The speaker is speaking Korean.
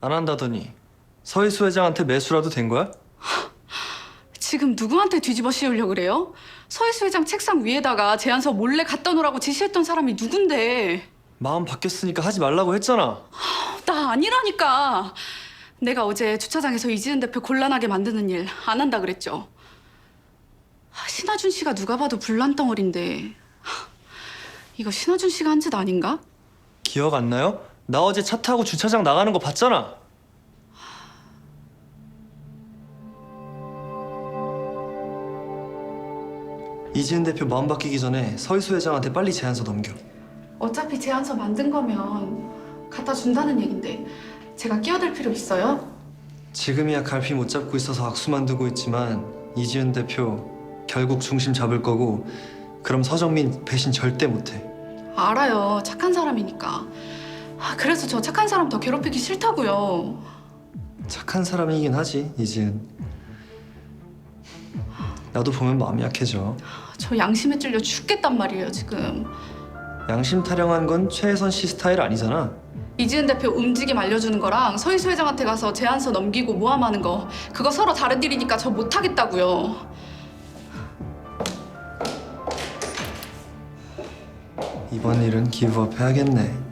안 한다더니 서희수 회장한테 매수라도 된 거야? 지금 누구한테 뒤집어 씌우려고 그래요? 서희수 회장 책상 위에다가 제안서 몰래 갖다 놓으라고 지시했던 사람이 누군데? 마음 바뀌었으니까 하지 말라고 했잖아. 나 아니라니까. 내가 어제 주차장에서 이지은 대표 곤란하게 만드는 일 안 한다 그랬죠. 아, 신하준 씨가 누가 봐도 불난 덩어리인데 하, 이거 신하준 씨가 한 짓 아닌가? 기억 안 나요? 나 어제 차 타고 주차장 나가는 거 봤잖아. 이지은 대표 마음 바뀌기 전에 서희수 회장한테 빨리 제안서 넘겨. 어차피 제안서 만든 거면 갖다 준다는 얘긴데 제가 끼어들 필요 있어요? 지금이야 갈피 못 잡고 있어서 악수 만들고 있지만 이지은 대표 결국 중심 잡을 거고 그럼 서정민 배신 절대 못해. 알아요. 착한 사람이니까. 아, 그래서 저 착한 사람 더 괴롭히기 싫다고요. 착한 사람이긴 하지 이지은. 나도 보면 마음이 약해져. 저 양심에 찔려 죽겠단 말이에요, 지금. 양심 타령한 건 최혜선 씨 스타일 아니잖아. 이지은 대표 움직임 알려주는 거랑 서희수 회장한테 가서 제안서 넘기고 모함하는 거 그거 서로 다른 일이니까 저 못하겠다고요. 이번 일은 기브업 해야겠네.